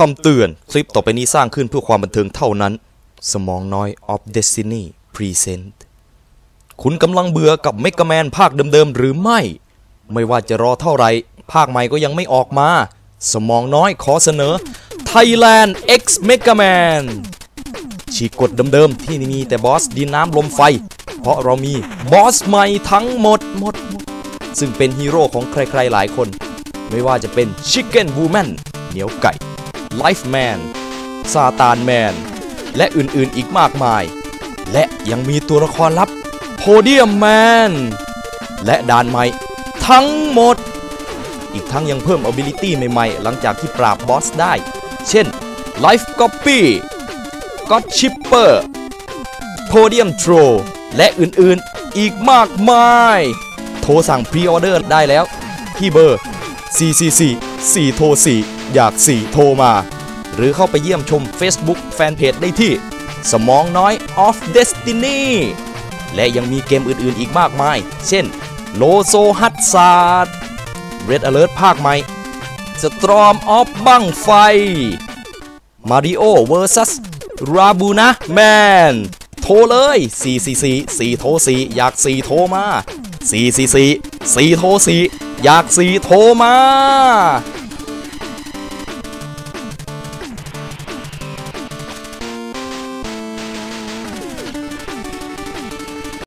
คำเตือน คลิปต่อไปนี้สร้างขึ้นเพื่อความบันเทิงเท่านั้น สมองน้อย of Destiny Present คุณกำลังเบื่อกับเมก a แมนภาคเดิมๆหรือไม่ ไม่ว่าจะรอเท่าไหร่ภาคใหม่ก็ยังไม่ออกมา สมองน้อยขอเสนอ Thailand X Mega Man ฉีกกฎเดิมๆที่มีแต่บอสดินน้ำลมไฟ เพราะเรามีบอสใหม่ทั้งหมดหมดหมดซึ่งเป็นฮีโร่ของใครๆหลายคน ไม่ว่าจะเป็น Chicken Woman เหนียวไก่ Life Man ซาตานแมน และอื่นๆอีกมากมาย และยังมีตัวละครลับโพเดียมแมน และด่านใหม่ทั้งหมด อีกทั้งยังเพิ่ม ability ใหม่ๆ หลังจากที่ปราบบอสได้ เช่น Life Copy God Shipper Podium Throw และอื่นๆอีกมากมาย โทรสั่งพรีออเดอร์ได้แล้วที่เบอร์ 444 4โทร4 อยาก4โทรมา หรือเข้าไปเยี่ยมชม Facebook Fanpage ได้ที่ สมองน้อย of Destiny และยังมีเกมอื่นๆอีกมากมาย เช่นโลโซฮัตซาร์ด Red Alert ภาคใหม่ Storm of บังไฟ Mario vs Rabuna Man โทรเลย 444 4โทร4อยาก 4 โทรมา 444 4โทร4อยาก 4 โทรมา